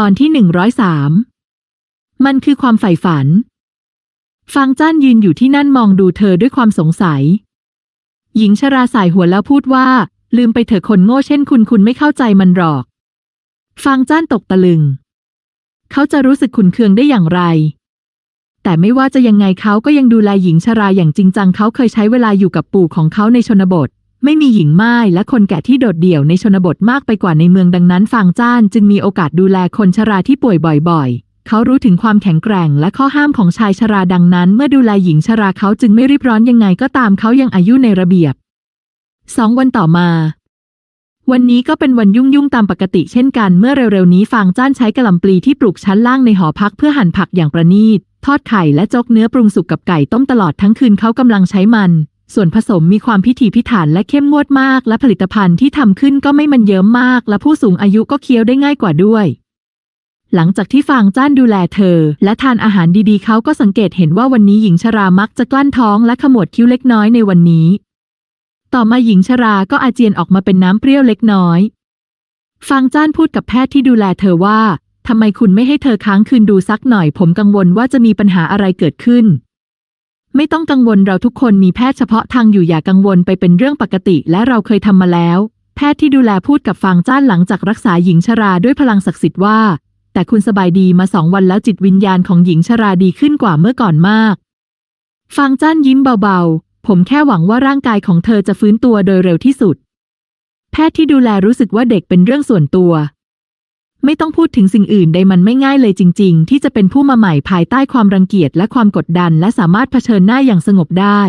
ตอนที่หนึ่งร้อยสามมันคือความใฝ่ฝัน ฟางจ้านยืนอยู่ที่นั่นมองดูเธอด้วยความสงสัย หญิงชราสายหัวแล้วพูดว่า ลืมไปเถอะคนโง่เช่นคุณคุณไม่เข้าใจมันหรอก ฟางจ้านตกตะลึง เขาจะรู้สึกขุนเคืองได้อย่างไร แต่ไม่ว่าจะยังไงเขาก็ยังดูแลหญิงชราอย่างจริงจังเขาเคยใช้เวลาอยู่กับปู่ของเขาในชนบท ไม่มีหญิงม่ายและคนแก่ที่โดดเดี่ยวในชนบทมากไปกว่าในเมืองดังนั้นฟางจ้านจึงมีโอกาสดูแลคนชราที่ป่วยบ่อย ๆ เขารู้ถึงความแข็งแกร่งและข้อห้ามของชายชราดังนั้น เมื่อดูแลหญิงชราเขาจึงไม่รีบร้อนยังไงก็ตามเขายังอายุในระเบียบสองวันต่อมา วันนี้ก็เป็นวันยุ่งยุ่งๆตามปกติเช่นกันเมื่อเร็วๆนี้ฟางจ้านใช้กระลำปลีที่ปลูกชั้นล่างในหอพักเพื่อหั่นผักอย่างประณีตทอดไข่และจกเนื้อปรุงสุกกับไก่ต้มตลอดทั้งคืนเขากำลังใช้มัน ส่วนผสมมีความพิถีพิถันและเข้มงวดมาก และผลิตภัณฑ์ที่ทำขึ้นก็ไม่มันเยิ้มมาก และผู้สูงอายุก็เคี้ยวได้ง่ายกว่าด้วย หลังจากที่ฟางจ้านดูแลเธอ และทานอาหารดีๆ เขาก็สังเกตเห็นว่าวันนี้หญิงชรามักจะกลั้นท้องและขมวดคิ้วเล็กน้อยในวันนี้ ต่อมาหญิงชราก็อาเจียนออกมาเป็นน้ำเปรี้ยวเล็กน้อยฟางจ้านพูดกับแพทย์ที่ดูแลเธอว่าทำไมคุณไม่ให้เธอค้างคืนดูสักหน่อย ผมกังวลว่าจะมีปัญหาอะไรเกิดขึ้น ไม่ต้องกังวลเราทุกคนมีแพทย์เฉพาะทางอยู่อย่ากังวลไปเป็นเรื่องปกติ และเราเคยทำมาแล้ว แพทย์ที่ดูแลพูดกับฟางจ้านหลังจากรักษาหญิงชราด้วยพลังศักดิ์สิทธิ์ว่า แต่คุณสบายดีมาสองวันแล้วจิตวิญญาณของหญิงชราดีขึ้นกว่าเมื่อก่อนมาก ฟางจ้านยิ้มเบาๆ ผมแค่หวังว่าร่างกายของเธอจะฟื้นตัวโดยเร็วที่สุด แพทย์ที่ดูแลรู้สึกว่าเด็กเป็นเรื่องส่วนตัว ไม่ต้องพูดถึงสิ่งอื่นใดมันไม่ง่ายเลยจริง ๆ ที่จะเป็นผู้มาใหม่ภายใต้ความรังเกียจและความกดดัน และสามารถเผชิญหน้าอย่างสงบได้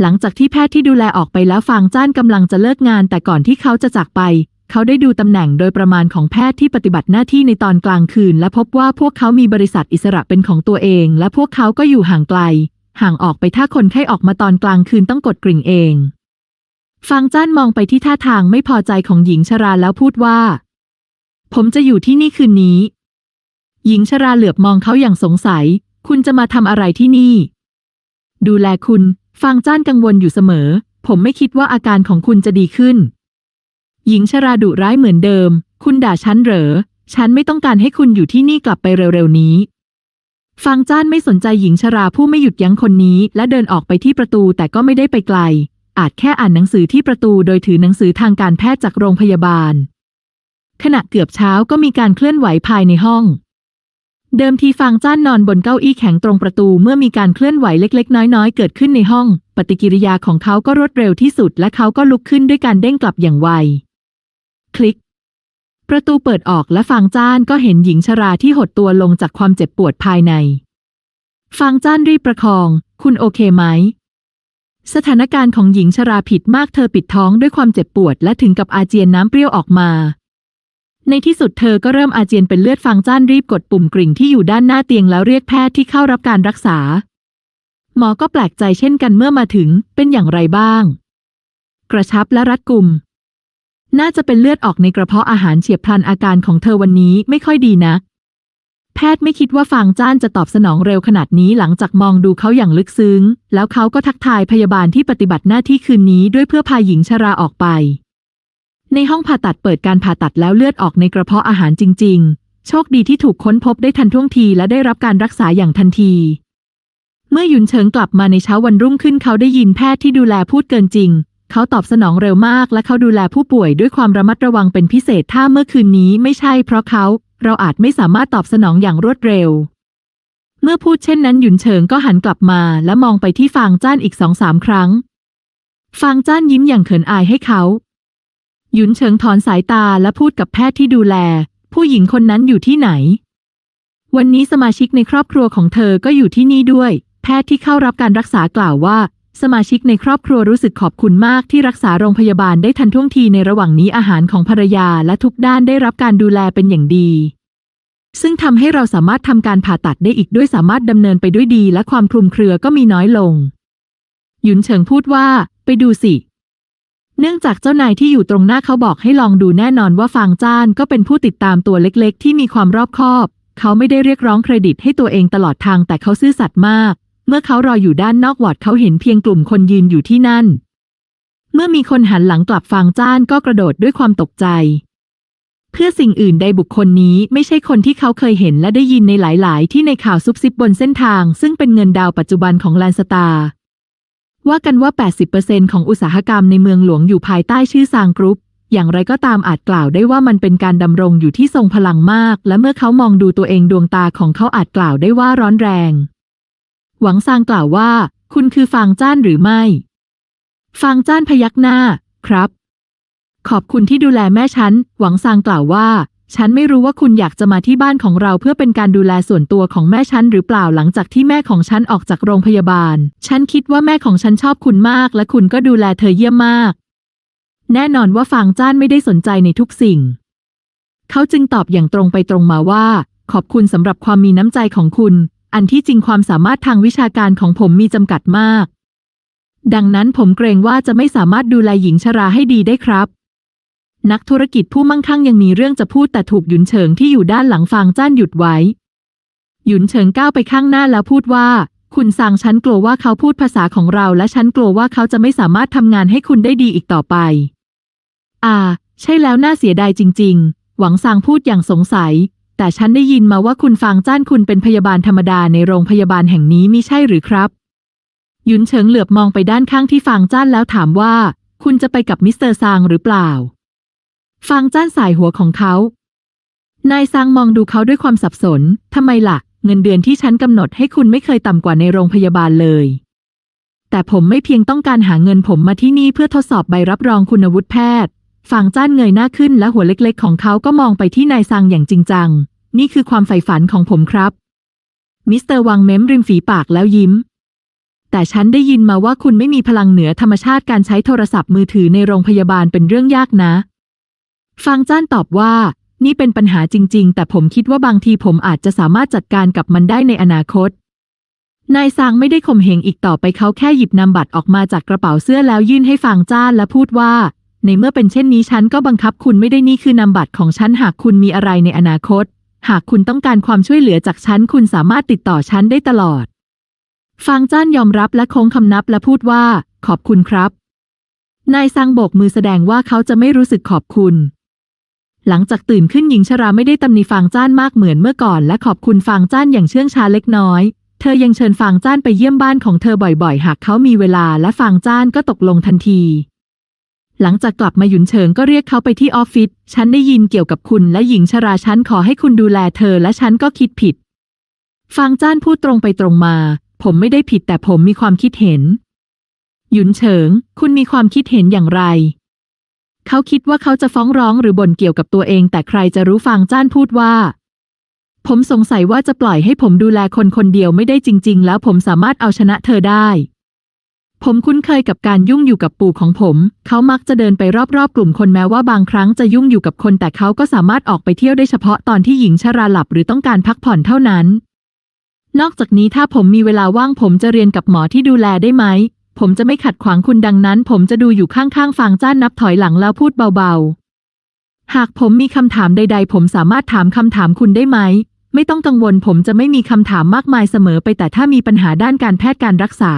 หลังจากที่แพทย์ที่ดูแลออกไปแล้วฟางจ้านกำลังจะเลิกงาน แต่ก่อนที่เขาจะจากไป เขาได้ดูตำแหน่งโดยประมาณของแพทย์ที่ปฏิบัติหน้าที่ในตอนกลางคืน และพบว่าพวกเขามีบริษัทอิสระเป็นของตัวเอง และพวกเขาก็อยู่ห่างไกล ห่างออกไปถ้าคนไข้ออกมาตอนกลางคืนต้องกดกริ่งเองฟางจ้านมองไปที่ท่าทางไม่พอใจของหญิงชราแล้วพูดว่า ผมจะอยู่ที่นี่คืนนี้ หญิงชราเหลือบมองเขาอย่างสงสัย คุณจะมาทำอะไรที่นี่ ดูแลคุณฟางจ้านกังวลอยู่เสมอ ผมไม่คิดว่าอาการของคุณจะดีขึ้น หญิงชราดุร้ายเหมือนเดิม คุณด่าฉันเหรอ ฉันไม่ต้องการให้คุณอยู่ที่นี่กลับไปเร็วๆนี้ฟางจ้านไม่สนใจหญิงชราผู้ไม่หยุดยั้งคนนี้ และเดินออกไปที่ประตูแต่ก็ไม่ได้ไปไกล อาจแค่อ่านหนังสือที่ประตูโดยถือหนังสือทางการแพทย์จากโรงพยาบาล ขณะเกือบเช้าก็มีการเคลื่อนไหวภายในห้อง เดิมทีฟางจ้านนอนบนเก้าอี้แข็งตรงประตูเมื่อมีการเคลื่อนไหวเล็กๆ น้อยๆ เกิดขึ้นในห้อง ปฏิกิริยาของเขาก็รวดเร็วที่สุด และเขาก็ลุกขึ้นด้วยการเด้งกลับอย่างไว คลิก ประตูเปิดออกและฟางจ้านก็เห็นหญิงชราที่หดตัวลงจากความเจ็บปวดภายใน ฟางจ้านรีบประคอง คุณโอเคไหมสถานการณ์ของหญิงชราผิดมากเธอปิดท้องด้วยความเจ็บปวดและถึงกับอาเจียนน้ำเปรี้ยวออกมา ในที่สุดเธอก็เริ่มอาเจียนเป็นเลือดฟางจ้านรีบกดปุ่มกริ่งที่อยู่ด้านหน้าเตียงแล้วเรียกแพทย์ที่เข้ารับการรักษา หมอก็แปลกใจเช่นกันเมื่อมาถึงเป็นอย่างไรบ้าง กระชับและรัดกุม น่าจะเป็นเลือดออกในกระเพาะอาหารเฉียบพลันอาการของเธอวันนี้ไม่ค่อยดีนักแพทย์ไม่คิดว่าฟางจ้านจะตอบสนองเร็วขนาดนี้หลังจากมองดูเขาอย่างลึกซึ้ง แล้วเขาก็ทักทายพยาบาลที่ปฏิบัติหน้าที่คืนนี้ด้วยเพื่อพาหญิงชราออกไป ในห้องผ่าตัดเปิดการผ่าตัดแล้วเลือดออกในกระเพาะอาหารจริง ๆ โชคดีที่ถูกค้นพบได้ทันท่วงทีและได้รับการรักษาอย่างทันที เมื่อหยุนเฉิงกลับมาในเช้าวันรุ่งขึ้นเขาได้ยินแพทย์ที่ดูแลพูดเกินจริง เขาตอบสนองเร็วมาก และเขาดูแลผู้ป่วยด้วยความระมัดระวังเป็นพิเศษถ้าเมื่อคืนนี้ไม่ใช่เพราะเขา เราอาจไม่สามารถตอบสนองอย่างรวดเร็ว เมื่อพูดเช่นนั้นหยุนเฉิงก็หันกลับมา และมองไปที่ฟางจ้านอีกสองสามครั้ง ฟางจ้านยิ้มอย่างเขินอายให้เขา หยุนเฉิงถอนสายตาและพูดกับแพทย์ที่ดูแล ผู้หญิงคนนั้นอยู่ที่ไหน วันนี้สมาชิกในครอบครัวของเธอก็อยู่ที่นี่ด้วย แพทย์ที่เข้ารับการรักษากล่าวว่า สมาชิกในครอบครัวรู้สึกขอบคุณมากที่รักษาโรงพยาบาลได้ทันท่วงทีในระหว่างนี้อาหารของภรรยาและทุกด้านได้รับการดูแลเป็นอย่างดี ซึ่งทำให้เราสามารถทำการผ่าตัดได้อีกด้วยสามารถดำเนินไปด้วยดีและความคลุมเครือก็มีน้อยลง หยุนเฉิงพูดว่า ไปดูสิ เนื่องจากเจ้านายที่อยู่ตรงหน้าเขาบอกให้ลองดูแน่นอนว่าฟางจ้านก็เป็นผู้ติดตามตัวเล็กๆ ที่มีความรอบคอบ เขาไม่ได้เรียกร้องเครดิตให้ตัวเองตลอดทางแต่เขาซื่อสัตย์มาก เมื่อเขารออยู่ด้านนอกวอร์ดเขาเห็นเพียงกลุ่มคนยืนอยู่ที่นั่น เมื่อมีคนหันหลังกลับฟางจ้านก็กระโดดด้วยความตกใจ เพื่อสิ่งอื่นใดบุคคลนี้ไม่ใช่คนที่เขาเคยเห็นและได้ยินในหลาย ๆ ที่ในข่าวซุบซิบบนเส้นทาง ซึ่งเป็นเงินดาวปัจจุบันของแลนสตาร์ ว่ากันว่า 80%ของอุตสาหกรรมในเมืองหลวงอยู่ภายใต้ชื่อซางกรุ๊ป อย่างไรก็ตามอาจกล่าวได้ว่ามันเป็นการดำรงอยู่ที่ทรงพลังมาก และเมื่อเขามองดูตัวเองดวงตาของเขาอาจกล่าวได้ว่าร้อนแรง หวังซางกล่าวว่า คุณคือฟางจ้านหรือไม่ ฟางจ้านพยักหน้า ครับ ขอบคุณที่ดูแลแม่ฉัน หวังซางกล่าวว่า ฉันไม่รู้ว่าคุณอยากจะมาที่บ้านของเราเพื่อเป็นการดูแลส่วนตัวของแม่ฉันหรือเปล่าหลังจากที่แม่ของฉันออกจากโรงพยาบาล ฉันคิดว่าแม่ของฉันชอบคุณมาก และคุณก็ดูแลเธอเยี่ยมมาก แน่นอนว่าฟางจ้านไม่ได้สนใจในทุกสิ่ง เขาจึงตอบอย่างตรงไปตรงมาว่า ขอบคุณสำหรับความมีน้ำใจของคุณ อันที่จริงความสามารถทางวิชาการของผมมีจำกัดมาก ดังนั้นผมเกรงว่าจะไม่สามารถดูแลหญิงชราให้ดีได้ครับ นักธุรกิจผู้มั่งคั่งยังมีเรื่องจะพูดแต่ถูกหยุนเฉิงที่อยู่ด้านหลังฟางจ้านหยุดไว้ หยุนเฉิงก้าวไปข้างหน้าแล้วพูดว่า คุณซางฉันกลัวว่าเขาพูดภาษาของเรา และฉันกลัวว่าเขาจะไม่สามารถทำงานให้คุณได้ดีอีกต่อไป อ่า ใช่แล้วน่าเสียดายจริง ๆ หวังซางพูดอย่างสงสัย แต่ฉันได้ยินมาว่าคุณฟางจ้านคุณเป็นพยาบาลธรรมดาในโรงพยาบาลแห่งนี้มิใช่หรือครับหยุนเฉิงเหลือบมองไปด้านข้างที่ฟางจ้านแล้วถามว่า คุณจะไปกับมิสเตอร์ซางหรือเปล่า ฟางจ้านสายหัวของเขา นายซางมองดูเขาด้วยความสับสน ทำไมล่ะ เงินเดือนที่ฉันกำหนดให้คุณไม่เคยต่ำกว่าในโรงพยาบาลเลย แต่ผมไม่เพียงต้องการหาเงินผมมาที่นี่เพื่อทดสอบใบรับรองคุณวุฒิแพทย์ ฟางจ้านเงยหน้าขึ้นและหัวเล็กๆ ของเขาก็มองไปที่นายซางอย่างจริงจัง นี่คือความใฝ่ฝันของผมครับ มิสเตอร์วังเม้มริมฝีปากแล้วยิ้มแต่ฉันได้ยินมาว่าคุณไม่มีพลังเหนือธรรมชาติการใช้โทรศัพท์มือถือในโรงพยาบาลเป็นเรื่องยากนะ ฟางจ้านตอบว่า นี่เป็นปัญหาจริง ๆ แต่ผมคิดว่าบางทีผมอาจจะสามารถจัดการกับมันได้ในอนาคต นายซางไม่ได้ข่มเหงอีกต่อไปเขาแค่หยิบนามบัตรออกมาจากกระเป๋าเสื้อแล้วยื่นให้ฟางจ้านและพูดว่า ในเมื่อเป็นเช่นนี้ฉันก็บังคับคุณไม่ได้นี่คือนามบัตรของฉันหากคุณมีอะไรในอนาคต หากคุณต้องการความช่วยเหลือจากฉันคุณสามารถติดต่อฉันได้ตลอดฟางจ้านยอมรับและโค้งคำนับและพูดว่า ขอบคุณครับ นายซังโบกมือแสดงว่าเขาจะไม่รู้สึกขอบคุณ หลังจากตื่นขึ้นหญิงชราไม่ได้ตำหนิฟางจ้านมากเหมือนเมื่อก่อน และขอบคุณฟางจ้านอย่างเชื่องช้าเล็กน้อย เธอยังเชิญฟางจ้านไปเยี่ยมบ้านของเธอบ่อยๆ หากเขามีเวลาและฟางจ้านก็ตกลงทันที หลังจากกลับมาหยุนเฉิงก็เรียกเขาไปที่ออฟฟิศ ฉันได้ยินเกี่ยวกับคุณและหญิงชราฉันขอให้คุณดูแลเธอและฉันก็คิดผิด ฟางจ้านพูดตรงไปตรงมา ผมไม่ได้ผิดแต่ผมมีความคิดเห็น หยุนเฉิง คุณมีความคิดเห็นอย่างไร เขาคิดว่าเขาจะฟ้องร้องหรือบ่นเกี่ยวกับตัวเอง แต่ใครจะรู้ฟางจ้านพูดว่า ผมสงสัยว่าจะปล่อยให้ผมดูแลคนคนเดียวไม่ได้จริง ๆ แล้วผมสามารถเอาชนะเธอได้ ผมคุ้นเคยกับการยุ่งอยู่กับปู่ของผม เขามักจะเดินไปรอบๆ กลุ่มคนแม้ว่าบางครั้งจะยุ่งอยู่กับคน แต่เขาก็สามารถออกไปเที่ยวได้เฉพาะตอนที่หญิงชราหลับหรือต้องการพักผ่อนเท่านั้นนอกจากนี้ถ้าผมมีเวลาว่างผมจะเรียนกับหมอที่ดูแลได้ไหม ผมจะไม่ขัดขวางคุณดังนั้น ผมจะดูอยู่ข้างๆฟางจ้านนับถอยหลังแล้วพูดเบาๆ หากผมมีคำถามใด ๆ ผมสามารถถามคำถามคุณได้ไหม ไม่ต้องกังวล ผมจะไม่มีคำถามมากมายเสมอไปแต่ถ้ามีปัญหาด้านการแพทย์การรักษา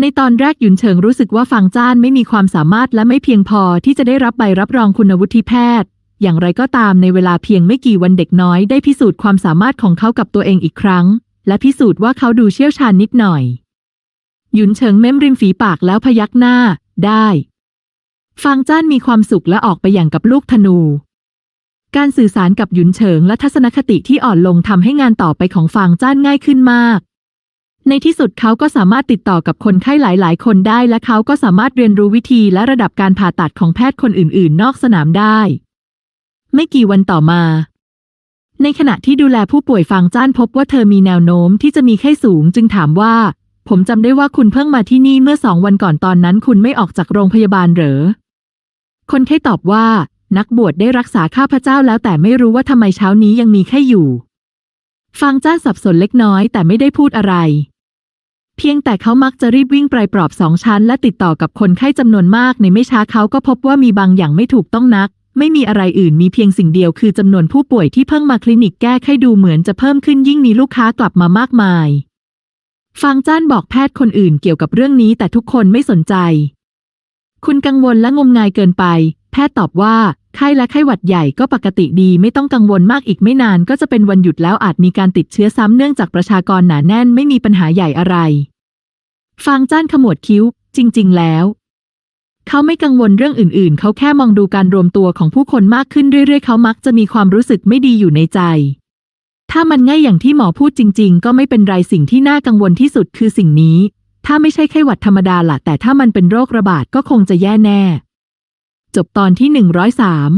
ในตอนแรกหยุนเฉิงรู้สึกว่าฟางจ้านไม่มีความสามารถและไม่เพียงพอที่จะได้รับใบรับรองคุณวุฒิแพทย์ อย่างไรก็ตามในเวลาเพียงไม่กี่วันเด็กน้อยได้พิสูจน์ความสามารถของเขากับตัวเองอีกครั้ง และพิสูจน์ว่าเขาดูเชี่ยวชาญนิดหน่อย หยุนเฉิงเม้มริมฝีปากแล้วพยักหน้า ได้ฟางจ้านมีความสุขและออกไปอย่างกับลูกธนู การสื่อสารกับหยุนเฉิงและทัศนคติที่อ่อนลงทำให้งานต่อไปของฟางจ้านง่ายขึ้นมาก ในที่สุดเขาก็สามารถติดต่อกับคนไข้หลาย ๆ คนได้และเขาก็สามารถเรียนรู้วิธีและระดับการผ่าตัดของแพทย์คนอื่น ๆ นอกสนามได้ ไม่กี่วันต่อมาในขณะที่ดูแลผู้ป่วยฟางจ้านพบว่าเธอมีแนวโน้มที่จะมีไข้สูงจึงถามว่า ผมจำได้ว่าคุณเพิ่งมาที่นี่เมื่อสองวันก่อนตอนนั้น คุณไม่ออกจากโรงพยาบาลเหรอ คนไข้ตอบว่า นักบวชได้รักษาข้าพเจ้าแล้วแต่ไม่รู้ว่าทำไมเช้านี้ยังมีไข้อยู่ฟางจ้าสับสนเล็กน้อยแต่ไม่ได้พูดอะไร เพียงแต่เขามักจะรีบวิ่งไปปลอบสองชั้น และติดต่อกับคนไข้จำนวนมากในไม่ช้าเขาก็พบว่ามีบางอย่างไม่ถูกต้องนัก ไม่มีอะไรอื่นมีเพียงสิ่งเดียวคือจำนวนผู้ป่วยที่เพิ่งมาคลินิกแก้ไข้ดูเหมือนจะเพิ่มขึ้นยิ่งมีลูกค้ากลับมามากมาย ฟางจ้านบอกแพทย์คนอื่นเกี่ยวกับเรื่องนี้แต่ทุกคนไม่สนใจ คุณกังวลและงมงายเกินไป แพทย์ตอบว่า ไข้และไข้หวัดใหญ่ก็ปกติดีไม่ต้องกังวลมากอีกไม่นานก็จะเป็นวันหยุดแล้วอาจมีการติดเชื้อซ้ำเนื่องจากประชากรหนาแน่นไม่มีปัญหาใหญ่อะไร ฟางจ้านขมวดคิ้ว จริง ๆ แล้ว เขาไม่กังวลเรื่องอื่น ๆ เขาแค่มองดูการรวมตัวของผู้คนมากขึ้นเรื่อย ๆ เขามักจะมีความรู้สึกไม่ดีอยู่ในใจ ถ้ามันง่ายอย่างที่หมอพูดจริง ๆ ก็ไม่เป็นไรสิ่งที่น่ากังวลที่สุดคือสิ่งนี้ ถ้าไม่ใช่ไข้หวัดธรรมดาล่ะ แต่ถ้ามันเป็นโรคระบาดก็คงจะแย่แน่ จบตอนที่หนึ่งร้อยสาม